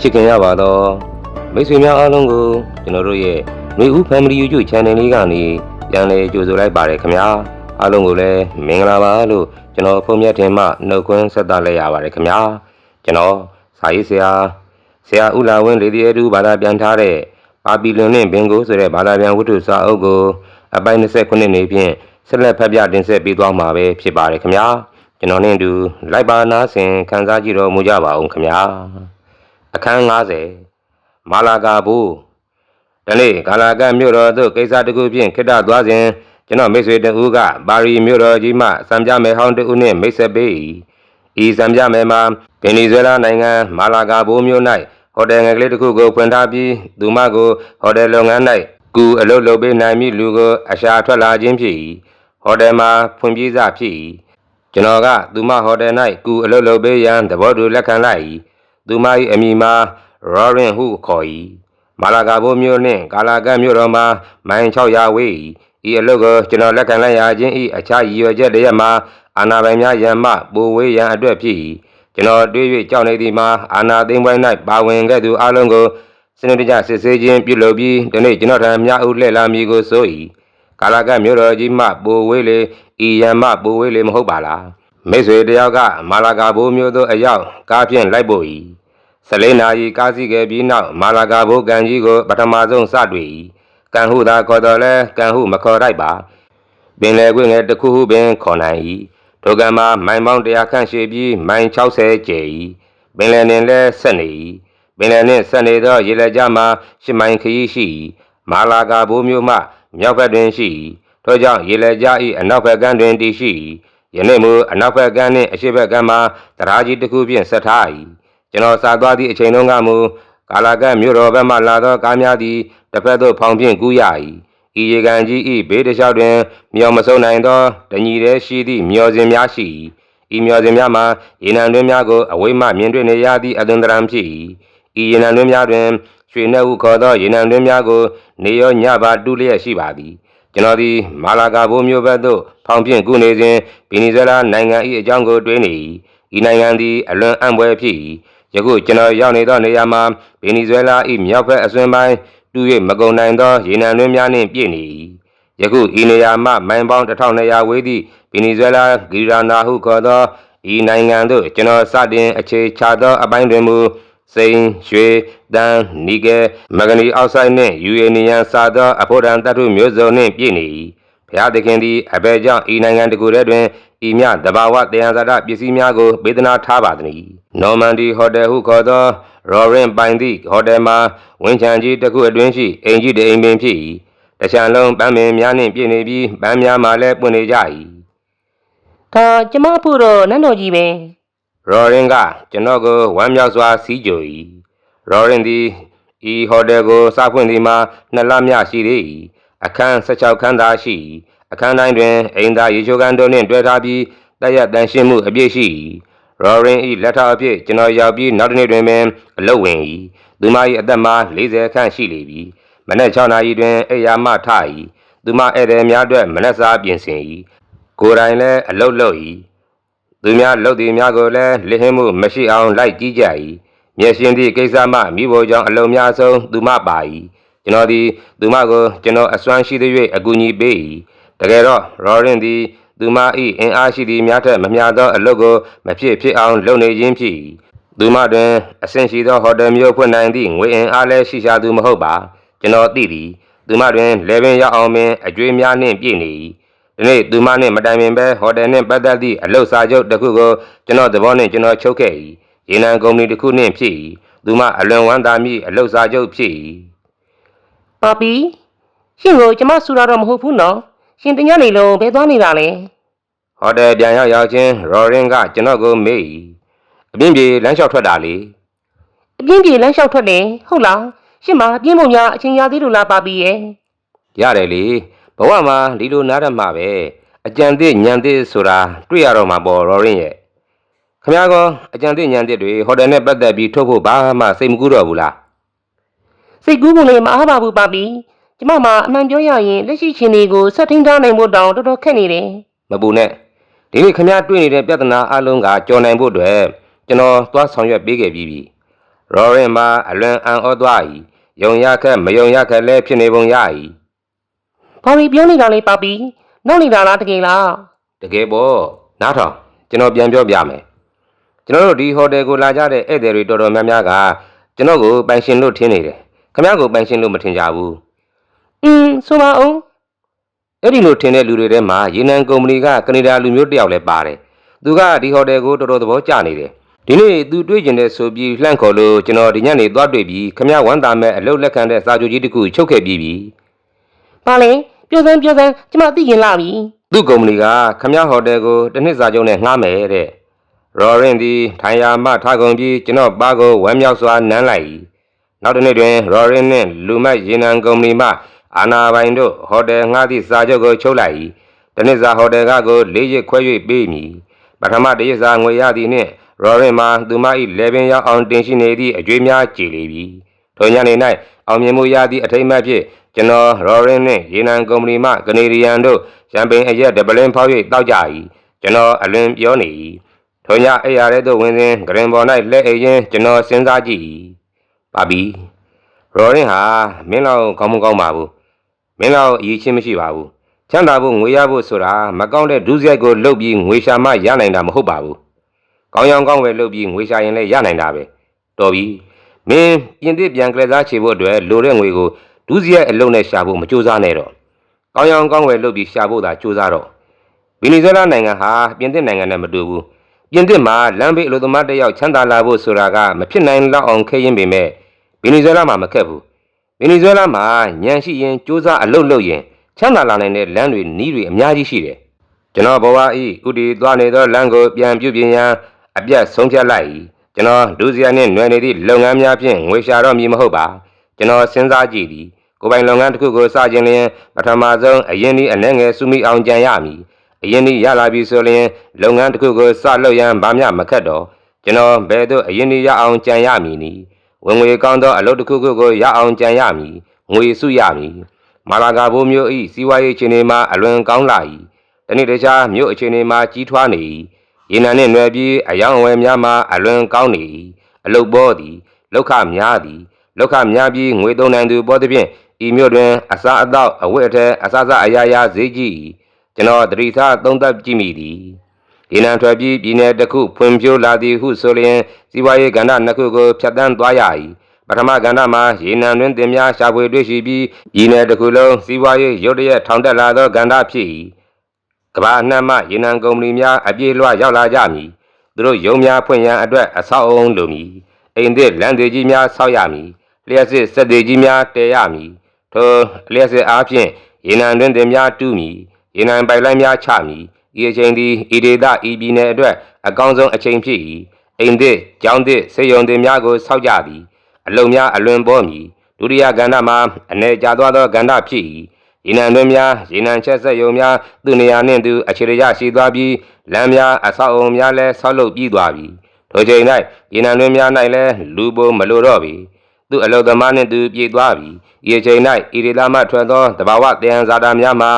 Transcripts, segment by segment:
ချစ်ခင်ရပါတော့မိတ်ဆွေများအားလုံးကိုကျွန်တော်တို့ရဲ့ຫນွေဦး Family YouTube Channel လေးကနေပြန်လည်ကြိုဆိုလိုက်ပါတယ်ခင်ဗျာအားလုံးကိုလည်းမင်္ဂလာပါလို့ကျွန်တော်ဖုန်းမြတ်တင်မှနှုတ်ခွန်းဆက်သလိုက်ရပါတယ်ခင်ဗျာကျွန်တော်စာရေးဆရာဆရာဦးလာဝင်းလေဒီအတူဘာသာပြန်ထားတဲ့ပါပီလွန်နဲ့ဘင်ကိုဆိုတဲ့ဘာသာပြန်ဝတ္ထုစာအုပ်ကိုအပိုင်း29နေဖြင့်ဆက်လက်ဖတ်ပြတင်ဆက်ပေးသွားမှာပဲဖြစ်ပါတယ်ခင်ဗျာကျွန်တော်နဲ့အတူလိုက်ပါနာဆင်ခန်းစားကြည့်တော်မူကြပါအောင်ခင်ဗျာ အခန်း90မာလာကာဘူးဒီနေ့ဂါလာကမြို့တော်သို့ကိစ္စတစ်ခုဖြင့်ခိတ္တသွားစဉ်ကျွန်တော်မိတ်ဆွေတဦးကပါရီမြို့တော်ကြီးမှစံပြမယ်ဟောင်းတဦးနှင့်မိတ်ဆက်ပေး၏ဤစံပြမယ်မှာဗင်နီဇွဲလားနိုင်ငံမာလာကာဘူးမြို့၌ဟိုတယ်ငယ်ကလေးတစ်ခုကိုဖွင့်ထားပြီးသူမကိုဟိုတယ်လုပ်ငန်း၌ကူအလုပ်လုပ်ပေးနိုင်မည့်လူကိုအရှာထွက်လာခြင်းဖြစ်၏ဟိုတယ်မှာဖွင့်ပြစဖြစ်၏ကျွန်တော်ကသူမဟိုတယ်၌ကူအလုပ်လုပ်ပေးရန်သဘောတူလက်ခံလိုက်၏ သူမ၏အမည်မှာရောရင်ဟုခေါ်၏မာလာဂါဘိုမြို့နှင့်ကာလာကတ်မြို့တော်မှာမိုင်600ဝေး၏ဤအလုပ်ကိုကျွန်တော်လက်ခံလိုက်ရခြင်း၏အခြားရည်ရွယ်ချက်တည်းမှာအာနာပိုင်များယံမှပိုဝေးရန်အတွက်ဖြစ်၏ကျွန်တော်တွေး၍ကြောက်နေသည်မှာအာနာသိမ့်ပိုင်း၌ပါဝင်ခဲ့သူအလုံးကိုစနစ်တကျစစ်ဆေးခြင်းပြုလုပ်ပြီးဒီနေ့ကျွန်တော်ထံများဦးလှည့်လာမည်ကိုဆို၏ကာလာကတ်မြို့တော်ကြီးမှပိုဝေးလေဤယံမှပိုဝေးလေမဟုတ်ပါလား မိတ်ဆွေတယောက်ကမာလာဂါဘိုမြို့သို့အရောက်ကားဖြင့်လိုက်ပို့၏ဆလေးနာရီကားစီခဲ့ပြီးနောက်မာလာဂါဘိုကန်ကြီးကိုပထမဆုံးစတွေ့၏ကန်ဟုသာခေါ်တော်လဲကန်ဟုမခေါ်လိုက်ပါပင်လယ်ကွင်းငယ်တစ်ခုဟုပင်ခေါ်နိုင်၏ထိုကံမှာမိုင်ပေါင်း100ခန့်ရှိပြီးမိုင်60ကျယ်၏ပင်လယ်နှင့်လည်းဆက်နေ၏ပင်လယ်နှင့်ဆက်နေသောရေလက်ကြားမှာရှစ်မိုင်ခရီးရှိ၏မာလာဂါဘိုးမျိုးမှမြောက်ဘက်တွင်ရှိ၏ထို့ကြောင့်ရေလက်ကြား၏အနောက်ဘက်ကမ်းတွင်တည်ရှိ၏ ယနေ့မူအနောက်ဘက်ကမ်းနှင့်အရှေ့ဘက်ကမ်းမှာတရားကြီးတစ်ခုဖြင့်ဆက်ထား၏ကျွန်တော်စားသွားသည့်အချိန်တုန်းကမူကာလာကတ်မြို့တော်ဘက်မှလာသောကားများသည်တစ်ဖက်သို့ဖောင်ဖြင့်ကူးရ၏ဤရေကန်ကြီး၏ဘေးတစ်လျှောက်တွင်မျောမစုံနိုင်သောတညီတည်းရှိသည့်မျောစင်များရှိ၏ဤမျောစင်များမှာရေနံတွင်းများကိုအဝိမ့်မှမြင်တွေ့နေရသည့်အသွင်သဏ္ဍာန်ဖြစ်၏ဤရေနံတွင်းများတွင်ရွှေနှက်ဟုခေါ်သောရေနံတွင်းများကို နေရောညပါတူးလျက်ရှိပါသည်ကျွန်တော်သည်မာလာကာဘိုးမျိုးဘက်သို့ ဖောင်ဖြင့်ကူးနေစဉ်ဗီနီဇွဲလားနိုင်ငံ၏အကြောင်းကိုတွေးနေ၏ဤနိုင်ငံသည်အလွန်အံ့ဖွယ်ဖြစ်၏ယခုကျွန်တော်ရောက်နေသောနေရာမှာဗီနီဇွဲလား၏မြောက်ဘက်အစွန်းပိုင်းတူ၍မကုန်နိုင်သောရေနံတွင်းများနှင့်ပြည့်နေ၏ယခုဤနေရာမှမိုင်ပေါင်း1200ဝေးသည့်ဗီနီဇွဲလားဂီရာနာဟုခေါ်သောဤနိုင်ငံသို့ကျွန်တော်စတင်အခြေချသောအပိုင်းတွင်မူစိန်ရွှေတန်နီကယ်မဂနီအောက်ဆိုက်နှင့်ယူရေနီယန်စာသောအဖို့တန်တတုမျိုးစုံနှင့်ပြည့်နေ၏ ဘုရားသခင်သည်အဘယ်ကြောင့်ဤနိုင်ငံတစ်ခုထဲတွင်ဤမြတဘာဝတရားဇာတပစ္စည်းများကိုပေးသနာထားပါသည်။နော်မန်ဒီဟိုတယ်ဟုခေါ်သောရော်ရင်ပိုင်သည့်ဟိုတယ်မှာဝင်းချန်ကြီးတစ်ခုအတွင်းရှိအိမ်ကြီးတစ်အိမ်ပင်ဖြစ်၏။တခြားလုံးပန်းပင်များနှင့်ပြည့်နေပြီးပန်းများမှလည်းပွင့်နေကြ၏။ဒါကျမဖို့တော့နန်းတော်ကြီးပဲရော်ရင်ကကျွန်တော်ကိုဝမ်းမြောက်စွာစီးကြို၏ရော်ရင်သည်ဤဟိုတယ်ကိုစဖွင့်သည်မှာနှစ်လမျှရှိသေး၏ အခန်း16ခန်းသာရှိ၏အခန်းတိုင်းတွင်အိမ်သာရေချိုကန်တို့နှင့်တွဲထားပြီးတရက်တန်ရှင်းမှုအပြည့်ရှိ၏ရော်ရင်၏လက်ထောက်အဖြစ်ကျွန်တော်ရောက်ပြီးနောက်တစ်နေ့တွင်ပင်အလုပ်ဝင်၏သူမ၏အသက်မှာ40ခန့်ရှိလေပြီမနက်6နာရီတွင်အိယာမထ၏သူမဧည့်သည်များအတွက်မနက်စာပြင်ဆင်၏ကိုယ်တိုင်လည်းအလုပ်လုပ်၏သူများလုပ်သည်များကိုလည်းလစ်ဟင်းမှုမရှိအောင်လိုက်ကြည့်ကြ၏မျက်ရှင်သည့်ကိစ္စမှမိဖို့ကြောင့်အလုံးများဆုံးသူမပါ၏ ကျွန်တော်သည်သူမကိုကျွန်တော်အစွမ်းရှိသ၍အကူအညီပေး၏တကယ်တော့ရော်ရင်သည်သူမ၏အင်အားရှိသည့်များထက်မမျှသောအလုပ်ကိုမဖြစ်ဖြစ်အောင်လုပ်နေခြင်းဖြစ်၏သူမတွင်အဆင့်ရှိသောဟိုတယ်မျိုးဖွင့်နိုင်သည့်ငွေအင်အားလည်းရှိရှာသူမဟုတ်ပါကျွန်တော်သိသည်သူမတွင်လေပင်ရောက်အောင်ပင်အကျွေးများနှင့်ပြည့်နေ၏ဒီနေ့သူမနှင့်မတိုင်ပင်ပဲဟိုတယ်နှင့်ပတ်သက်သည့်အလုပ်စာချုပ်တစ်ခုကိုကျွန်တော်သဘောနှင့်ကျွန်တော်ချုပ်ခဲ့၏ရေနံကုမ္ပဏီတစ်ခုနှင့်ဖြစ်၏သူမအလွန်ဝမ်းသာမိအလုပ်စာချုပ်ဖြစ်၏ ပါပီရှင်ကိုကျမဆူတာတော့မဟုတ်ဘူးနော်ရှင်တညနေလုံးဘယ်သွားနေတာလဲဟိုတယ်ပြန်ရောက်ရောက်ချင်းရော်ရင်ကကျွန်တော်ကိုမေး၏အပြင်းပြေလမ်းလျှောက်ထွက်တာလေအပြင်းပြေလမ်းလျှောက်ထွက်တယ်ဟုတ်လားရှင်မအပြင်းပုံများအချင်းရသေးလို့လားပါပီရဲ့ရတယ်လေဘဝမှာဒီလိုနားရမှာပဲအကြံသစ်ညံသစ်ဆိုတာတွေ့ရတော့မှာပေါ့ရော်ရင်ရဲ့ခမ ्या ကအကြံသစ်ညံသစ်တွေဟိုတယ်နဲ့ပတ်သက်ပြီးထုတ်ဖို့ဘာမှစိတ်မကူးတော့ဘူးလား စိတ်ကူးပုံလေးမအားပါဘူးပါပီကျမမှာအမှန်ပြောရရင်လက်ရှိချင်းတွေကိုဆက်ထင်းထားနိုင်ဖို့တောင်တော်တော်ခက်နေတယ်မပူနဲ့ဒီနေ့ခမ ्या တွေ့နေတဲ့ပြဿနာအလုံးကကြော်နိုင်ဖို့အတွက်ကျွန်တော်သွားဆောင်ရွက်ပေးခဲ့ပြီးပြီရောရင်မှာအလွန်အံ့ဩသွား၏ယုံရခက်မယုံရခက်လည်းဖြစ်နေပုံရ၏။ဘာလို့ပြောနေတာလဲပါပီ။နောက်နေတာလားတကယ်လားတကယ်ပေါ့နားထောင်ကျွန်တော်ပြန်ပြောပြမယ်ကျွန်တော်တို့ဒီဟိုတယ်ကိုလာကြတဲ့ဧည့်သည်တွေတော်တော်များများကကျွန်တော်ကိုပိုင်ရှင်လို့ထင်နေတယ် ခင်ဗျားကိုပိုင်ရှင်လို့မထင်ကြဘူး။อืมဆိုပါအောင်အဲ့ဒီလိုထင်တဲ့လူတွေထဲမှာရေနံကုမ္ပဏီကကနေဒါလူမျိုးတစ်ယောက်လည်းပါတယ်သူကဒီဟိုတယ်ကိုတော်တော်သဘောကျနေတယ်ဒီနေ့သူတွေ့ကျင်တဲ့ဆိုပြီးလှန့်ခေါ်လို့ကျွန်တော်ဒီညနေသွားတွေ့ပြီးခင်ဗျားဝမ်းသာမဲ့အလုပ်လက်ခံတဲ့စာချုပ်ကြီးတစ်ခုချုပ်ခဲ့ပြီးပြီ။ပါလေပြောစမ်းပြောစမ်းကျမသိရင်လာပြီသူ့ကုမ္ပဏီကခမရဟိုတယ်ကိုတစ်နှစ်စာချုပ်နဲ့ငှားမယ်တဲ့ရော်ရင်သည်ထိုင်ယာမှထားကုန်ပြီးကျွန်တော်ပါကိုဝမ်းမြောက်စွာနမ်းလိုက်၏ နောက်တစ်နေ့တွင်ရော်ရင်နှင့်လူမတ်ရေနံကုမ္ပဏီမှအာနာပိုင်တို့ဟိုတယ်ငှားသည့်စာချုပ်ကိုချုပ်လိုက်၏တစ်နှစ်စာဟိုတယ်ကကို၄ရက်ခွဲ၍ပေးမည်ပထမတစ်ရက်စာငွေရသည်နှင့်ရော်ရင်မှာသူမ၏လေပင်ရောက်အောင်တင်ရှိနေသည့်အကျွေးများကြည်လေပြီထိုညနေ၌အောင်မြင်မှုရသည့်အထိမ်းအမှတ်ဖြင့်ကျွန်တော်ရော်ရင်နှင့်ရေနံကုမ္ပဏီမှကနေဒီယန်တို့ရန်ပင်အရက်ဒပလင်းဖောက်၍တောက်ကြ၏ကျွန်တော်အလွန်ပြောနေ၏ထိုညအိယာရဲသို့ဝင်စဉ်ဂရင်ပေါ်၌လက်အိပ်ရင်းကျွန်တော်စဉ်းစားကြည့်၏ ပါပြီရော်ရင်ဟာမင်းလောက်ကောင်းမကောင်းပါဘူးမင်းလောက်အရေးချင်းမရှိပါဘူးချမ်းသာဖို့ငွေရဖို့ဆိုတာမကောင်းတဲ့ဒုစရိုက်ကိုလုပ်ပြီးငွေရှာမှရနိုင်တာမဟုတ်ပါဘူးကောင်းရောင်ကောင်းဝယ်လုပ်ပြီးငွေရှာရင်လည်းရနိုင်တာပဲတော်ပြီမင်းပြင်သစ်ပြန်ကလေးစားချေဖို့အတွက်လိုတဲ့ငွေကိုဒုစရိုက်အလုပ်နဲ့ရှာဖို့မကြိုးစားနဲ့တော့ကောင်းရောင်ကောင်းဝယ်လုပ်ပြီးရှာဖို့သာကြိုးစားတော့ဗီနီဇွဲလားနိုင်ငံဟာပြင်သစ်နိုင်ငံနဲ့မတူဘူး ပြင်သစ်မှာလမ်းဘေးအလုပ်သမားတစ်ယောက်ချမ်းသာလာဖို့ဆိုတာကမဖြစ်နိုင်လောက်အောင်ခဲရင်ပေမဲ့ဗီနီဇွဲလားမှာမခက်ဘူးဗီနီဇွဲလားမှာညံရှိရင်စူးစမ်းအလုပ်လုပ်ရင်ချမ်းသာလာနိုင်တဲ့လမ်းတွေနီးတွေအများကြီးရှိတယ်ကျွန်တော်ဘဝဤဥတီသွားနေသောလမ်းကိုပြန်ပြုပြင်ရန်အပြတ်ဆုံးဖြတ်လိုက်၏ကျွန်တော်ဒုစရိုက်နှင့်ຫນွယ်နေသည့်လုပ်ငန်းများဖြင့်ငွေရှာတော့မည်မဟုတ်ပါကျွန်တော်စဉ်းစားကြည့်သည်ကိုယ်ပိုင်လုပ်ငန်းတစ်ခုကိုစခြင်းလျင်ပထမဆုံးအရင်ဒီအနှဲငယ်စုမိအောင်ကြံရမည် အရင်ဒီရလာပြီဆိုလျင်လုပ်ငန်းတစ်ခုကိုစလုပ်ရန်ဘာမျှမခက်တော့ကျွန်တော်ဘယ်သို့အရင်ဒီရအောင်ကြံရမည်နီဝင်ငွေကောင်းသောအလုပ်တစ်ခုခုကိုရအောင်ကြံရမည်ငွေစုရမည်မာလာဂါဘိုးမျိုးဤစီးပွားရေးအခြေအနေမှာအလွန်ကောင်းလာ၏တနေ့တခြားမြို့အခြေအနေမှာကြီးထွားနေ၏ရေနံနှင့်နွယ်ပြီးအယောင်အဝယ်များမှာအလွန်ကောင်းနေ၏အလုတ်ပေါ်သည်လောက်ခများသည်လောက်ခများပြီးငွေသုံးနိုင်သူပေါ်သည်ဖြင့်ဤမြို့တွင်အစားအသောက်အဝတ်အထည်အစားအစာအရာရာဈေးကြီး၏ ကျွန်တော်တတိထားသုံးသပ်ကြည့်မိသည်ဒီနံထွက်ပြီးပြည်နယ်တစ်ခုဖွံ့ဖြိုးလာသည်ဟုဆိုလျင်စီးပွားရေးကဏ္ဍနှစ်ခုကိုဖြတ်တန်းသွားရ၏ပထမကဏ္ဍမှာရေနံတွင်တင်များရှာဖွေတွေ့ရှိပြီးပြည်နယ်တစ်ခုလုံးစီးပွားရေးရုတ်တရက်ထောင်တက်လာသောကဏ္ဍဖြစ်၏ကမ္ဘာအနှံ့မှရေနံကုမ္ပဏီများအပြည့်အလွှရောက်လာကြမည်သူတို့ရုံများဖွင့်ရန်အတွက်အဆောက်အအုံလိုမည်အိမ်သစ်လမ်းတွေကြီးများဆောက်ရမည်လျှက်စစ်စက်တွေကြီးများတည်ရမည်ထိုလျှက်စစ်အားဖြင့်ရေနံတွင်တင်များတူးမည် ရေနံပိုက်လိုင်းများချမည်ဤအချိန်သည်ဤဒေသဤပြည်နယ်အတွက်အကောင်းဆုံးအချိန်ဖြစ်၏အိမ်သစ်ကျောင်းသစ်စေယုံတင်များကိုစောက်ကြသည်အလုံများအလွန်ပေါ်မည်ဒုတိယကဏ္ဍမှာအနေကျသွားသောကဏ္ဍဖြစ်၏ရေနံတွင်များရေနံချက်ဆက်ယုံများသူနေရာနှင့်သူအခြေရရှိသွားပြီးလမ်းများအဆောက်အုံများလည်းဆောက်လုပ်ပြီးသွားပြီထိုချိန်၌ရေနံတွင်များ၌လည်းလူပိုမလိုတော့ပြီ သူအလုသမားနှင့်သူပြေးသွားပြီ။ဤအချိန်၌ဤဒေသမှထွက်သောတဘာဝတယံဇာတာများမှာ